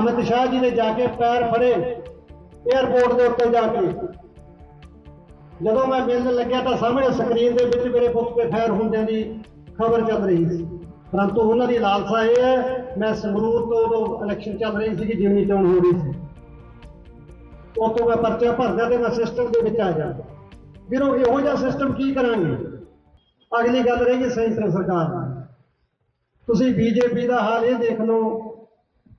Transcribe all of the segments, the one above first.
ਅਮਿਤ ਸ਼ਾਹ ਜੀ ਨੇ ਜਾ ਕੇ ਪੈਰ ਫੜੇ 에ਅਰਪੋਰਟ ਦੇ ਉੱਤੇ ਜਾ ਕੇ। ਜਦੋਂ ਮੈਂ ਮਿਲਣ ਲੱਗਿਆ ਤਾਂ ਸਾਹਮਣੇ ਸਕਰੀਨ ਦੇ ਵਿੱਚ ਮੇਰੇ ਪੁੱਤ ਤੇ ਫੈਰ ਹੁੰਦਿਆਂ ਦੀ ਖਬਰ ਚੱਲ ਰਹੀ ਸੀ। ਪਰੰਤੂ ਉਹਨਾਂ ਦੀ ਲਾਲਸਾ ਇਹ ਹੈ, ਮੈਂ ਸੰਗਰੂਰ ਤੋਂ ਉਦੋਂ ਇਲੈਕਸ਼ਨ ਚੱਲ ਰਹੀ ਸੀ ਕਿ ਜਿਮਨੀ ਚੋਣ ਹੋ ਰਹੀ ਸੀ। ਉਤੋਂ ਮੈਂ ਪਰਚਾ ਭਰਦਾ ਤੇ ਮੈਂ ਸਿਸਟਮ ਦੇ ਵਿੱਚ ਆ ਜਾਂਦਾ ਫਿਰ ਉਹ ਇਹੋ ਜਿਹਾ ਸਿਸਟਮ ਕੀ ਕਰਾਂਗੇ? ਅਗਲੀ ਗੱਲ ਰਹੀ ਸੈਂਟਰ ਸਰਕਾਰ ਦੀ। ਤੁਸੀਂ ਬੀਜੇਪੀ ਦਾ ਹਾਲ ਇਹ ਦੇਖ ਲਓ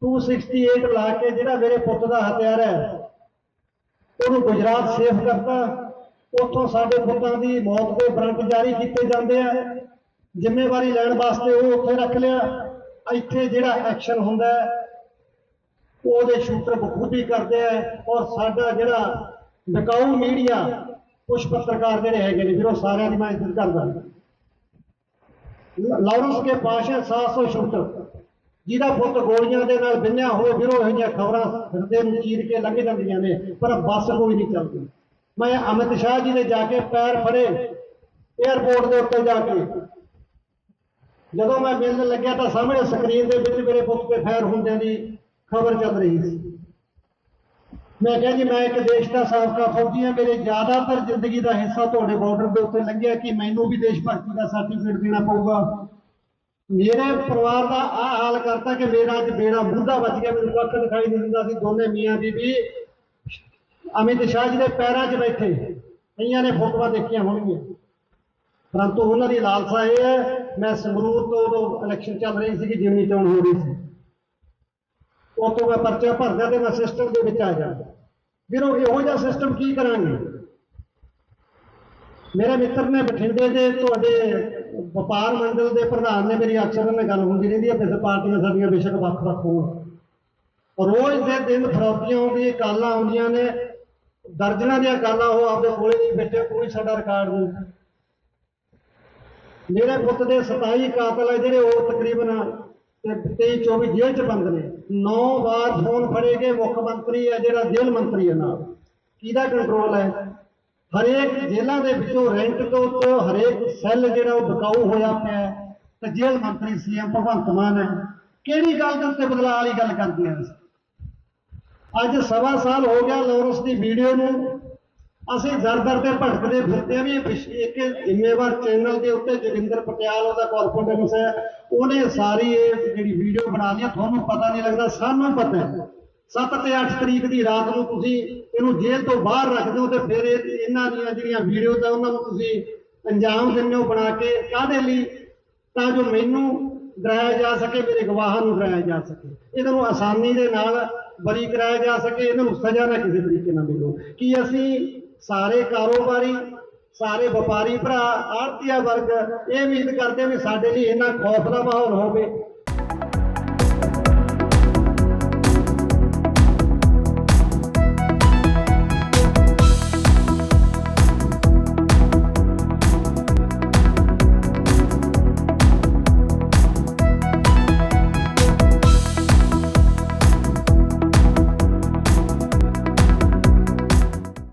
268 ਲਾ ਕੇ ਜਿਹੜਾ ਮੇਰੇ ਪੁੱਤ ਦਾ ਹਥਿਆਰ ਹੈ, ਉਹਨੂੰ ਗੁਜਰਾਤ ਸੇਫ ਕਰਤਾ। ਉੱਥੋਂ ਸਾਡੇ ਪੁੱਤਾਂ ਦੀ ਮੌਤ ਦੇ ਵਾਰੰਟ ਜਾਰੀ ਕੀਤੇ ਜਾਂਦੇ ਆ। ਜ਼ਿੰਮੇਵਾਰੀ ਲੈਣ ਵਾਸਤੇ ਉਹ ਉੱਥੇ ਰੱਖ ਲਿਆ। ਇੱਥੇ ਜਿਹੜਾ ਐਕਸ਼ਨ ਹੁੰਦਾ ਉਹਦੇ ਸ਼ੂਟਰ ਬਖੂਬੀ ਕਰਦੇ ਆ ਔਰ ਸਾਡਾ ਜਿਹੜਾ ਵਿਕਾਊ ਮੀਡੀਆ ਕੁਝ ਪੱਤਰਕਾਰ ਜਿਹੜੇ ਹੈਗੇ ਨੇ, ਫਿਰ ਉਹ ਸਾਰਿਆਂ ਦੀ ਮੈਂ ਇੱਜ਼ਤ ਕਰਦਾ। ਲਾਰੈਂਸ ਕੇ ਪਾਸ ਹੈ 700 ਸ਼ੂਟਰ। ਜਿਹਦਾ ਪੁੱਤ ਗੋਲੀਆਂ ਦੇ ਨਾਲ ਬਿੰਨਿਆ ਹੋਵੇ ਫਿਰ ਉਹ ਇਹੋ ਜਿਹੀਆਂ ਖਬਰਾਂ ਹਿਰਦੇ ਨੂੰ ਚੀਰ ਕੇ ਲੰਘ ਜਾਂਦੀਆਂ ਨੇ, ਪਰ ਬੱਸ ਕੋਈ ਨਹੀਂ ਚੱਲਦੀ। ਮੈਂ ਅਮਿਤ ਸ਼ਾਹ ਜੀ ਨੇ ਜਾ ਕੇ ਪੈਰ ਫੜੇ 에ਅਰਪੋਰਟ ਦੇ ਉੱਤੇ ਜਾ ਕੇ। ਜਦੋਂ ਮੈਂ ਮਿਲਣ ਲੱਗਿਆ ਤਾਂ ਸਾਹਮਣੇ ਸਕਰੀਨ ਦੇ ਵਿੱਚ ਮੇਰੇ ਪੁੱਤ ਤੇ ਫੈਰ ਹੁੰਦਿਆਂ ਦੀ ਖਬਰ ਚੱਲ ਰਹੀ ਸੀ। ਮੈਂ ਕਿਹਾ ਜੀ, ਮੈਂ ਇੱਕ ਦੇਸ਼ ਦਾ ਸਾਬਕਾ ਫੌਜੀ ਹਾਂ, ਮੇਰੇ ਜ਼ਿਆਦਾਤਰ ਜ਼ਿੰਦਗੀ ਦਾ ਹਿੱਸਾ ਤੁਹਾਡੇ ਬਾਰਡਰ ਦੇ ਉੱਤੇ ਲੰਘਿਆ ਕਿ ਮੈਨੂੰ ਵੀ ਦੇਸ਼ ਭਗਤੀ ਦਾ ਸਰਟੀਫਿਕੇਟ ਦੇਣਾ ਪਊਗਾ। ਮੇਰੇ ਪਰਿਵਾਰ ਦਾ ਆ ਹਾਲ ਕਰਤਾ ਕਿ ਮੇਰਾ ਅੱਜ ਬੇੜਾ ਮੁੰਡਾ ਵੱਜ ਗਿਆ ਮੈਨੂੰ ਕੱਖ ਦਿਖਾਈ ਨਹੀਂ ਦਿੰਦਾ ਸੀ ਦੋਨੇ ਮੀਆਂ ਬੀਬੀ ਅਮਿਤ ਸ਼ਾਹ ਜੀ ਦੇ ਪੈਰਾਂ 'ਚ ਬੈਠੇ ਕਈਆਂ ਨੇ ਫੋਟੋਆਂ ਦੇਖੀਆਂ ਹੋਣਗੀਆਂ ਪਰੰਤੂ ਉਹਨਾਂ ਦੀ ਲਾਲਸਾ ਇਹ ਹੈ ਮੈਂ ਸੰਗਰੂਰ ਤੋਂ ਉਦੋਂ ਇਲੈਕਸ਼ਨ ਚੱਲ ਰਹੀ ਸੀ ਕਿ ਜਿਮਨੀ ਚੋਣ ਹੋ ਰਹੀ ਸੀ ਉਤੋਂ ਮੈਂ ਪਰਚਾ ਭਰਦਾ ਤੇ ਮੈਂ ਸਿਸਟਮ ਦੇ ਵਿੱਚ ਆ ਜਾਂਦਾ ਫਿਰ ਉਹ ਇਹੋ ਜਿਹਾ ਸਿਸਟਮ ਕੀ ਕਰਾਂਗੇ ਮੇਰੇ ਮਿੱਤਰ ਨੇ ਬਠਿੰਡੇ ਦੇ ਤੁਹਾਡੇ ਵਪਾਰ ਮੰਡਲ ਦੇ ਪ੍ਰਧਾਨ ਨੇ ਮੇਰੀ ਅਕਸਰ ਨਾਲ ਗੱਲ ਹੁੰਦੀ ਰਹਿੰਦੀ ਹੈ ਬਿਸ ਪਾਰਟੀਆਂ ਸਾਡੀਆਂ ਬੇਸ਼ੱਕ ਵੱਖ ਵੱਖ ਹੋਣ। ਰੋਜ਼ ਦੇ ਦਿਨ ਫਰੋਤੀਆਂ ਆਉਂਦੀਆਂ, ਕਾਲਾਂ ਆਉਂਦੀਆਂ ਨੇ, ਦਰਜਨਾਂ ਦੀਆਂ ਕਾਲਾਂ ਉਹ ਆਪਦੇ ਕੋਲੇ ਨਹੀਂ ਬੈਠੇ ਕੋਈ ਸਾਡਾ ਰਿਕਾਰਡ ਨਹੀਂ। ਮੇਰੇ ਪੁੱਤ ਦੇ 27 ਕਾਤਲ ਹੈ ਜਿਹੜੇ ਉਹ ਤਕਰੀਬਨ 23 24 ਜੇਲ੍ਹ ਚ ਬੰਦ ਨੇ। 9 ਵਾਰ ਫੋਨ ਫੜੇ ਗਏ, ਮੁੱਖ ਮੰਤਰੀ ਹੈ ਜਿਹੜਾ ਜੇਲ੍ਹ ਮੰਤਰੀ ਹੈ ਨਾਲ। ਕਿਹਦਾ ਕੰਟਰੋਲ ਹੈ? ਹਰੇਕ ਜੇਲ੍ਹਾਂ ਦੇ ਵਿੱਚੋਂ ਰੈਂਟ ਤੋਂ ਉੱਤੇ ਹਰੇਕ ਸੈੱਲ ਜਿਹੜਾ ਉਹ ਬਕਾਊ ਹੋਇਆ ਪਿਆ ਹੈ। ਤੇ ਜੇਲ੍ਹ ਮੰਤਰੀ ਸੀਐਮ ਭਗਵੰਤ ਮਾਨ ਹੈ। ਕਿਹੜੀ ਗੱਲ ਦੇ ਉੱਤੇ ਬਦਲਾਅ ਵਾਲੀ ਗੱਲ ਕਰਦੇ ਆ ਅਸੀਂ? ਅੱਜ ਸਵਾ ਸਾਲ ਹੋ ਗਿਆ ਲੋਰਸ ਦੀ ਵੀਡੀਓ ਨੂੰ। ਅਸੀਂ ਦਰ ਦਰ ਤੇ ਭਟਕਦੇ ਫਿਰਦੇ ਆ ਵੀ ਇੱਕ ਜ਼ਿੰਮੇਵਾਰ ਚੈਨਲ ਦੇ ਉੱਤੇ ਜੋਗਿੰਦਰ ਪਟਿਆਲ ਉਹਦਾ ਕਾਰਪੋਰੇਟਰ ਹੈ। ਉਹਨੇ ਸਾਰੀ ਇਹ ਜਿਹੜੀ ਵੀਡੀਓ ਬਣਾ ਲਈ ਤੁਹਾਨੂੰ ਪਤਾ ਨਹੀਂ ਲੱਗਦਾ, ਸਾਨੂੰ ਪਤਾ ਹੈ। 7 ਤੇ 8 ਤਰੀਕ ਦੀ ਰਾਤ ਨੂੰ ਤੁਸੀਂ ਇਹਨੂੰ ਜੇਲ੍ਹ ਤੋਂ ਬਾਹਰ ਰੱਖ ਦਿਓ ਤੇ ਫਿਰ ਇਹ ਇਹਨਾਂ ਦੀਆਂ ਜਿਹੜੀਆਂ ਵੀਡੀਓ ਤਾਂ ਉਹਨਾਂ ਨੂੰ ਤੁਸੀਂ ਅੰਜਾਮ ਦਿੰਦੇ ਹੋ ਬਣਾ ਕੇ ਕਾਹਦੇ ਲਈ? ਤਾਂ ਜੋ ਮੈਨੂੰ ਡਰਾਇਆ ਜਾ ਸਕੇ, ਮੇਰੇ ਗਵਾਹਾਂ ਨੂੰ ਡਰਾਇਆ ਜਾ ਸਕੇ। ਇਹਨਾਂ ਨੂੰ ਆਸਾਨੀ ਦੇ ਨਾਲ ਬਰੀ ਕਰਾਇਆ ਜਾ ਸਕੇ, ਇਹਨਾਂ ਨੂੰ ਸਜ਼ਾ ਨਾ ਕਿਸੇ ਤਰੀਕੇ ਨਾਲ ਮਿਲੋ। ਕਿ ਅਸੀਂ ਸਾਰੇ ਕਾਰੋਬਾਰੀ, ਸਾਰੇ ਵਪਾਰੀ ਭਰਾ ਆੜਤੀਆ ਵਰਗ ਇਹ ਉਮੀਦ ਕਰਦੇ ਵੀ ਸਾਡੇ ਲਈ ਇੰਨਾ ਖੌਫ ਦਾ ਮਾਹੌਲ ਹੋਵੇ?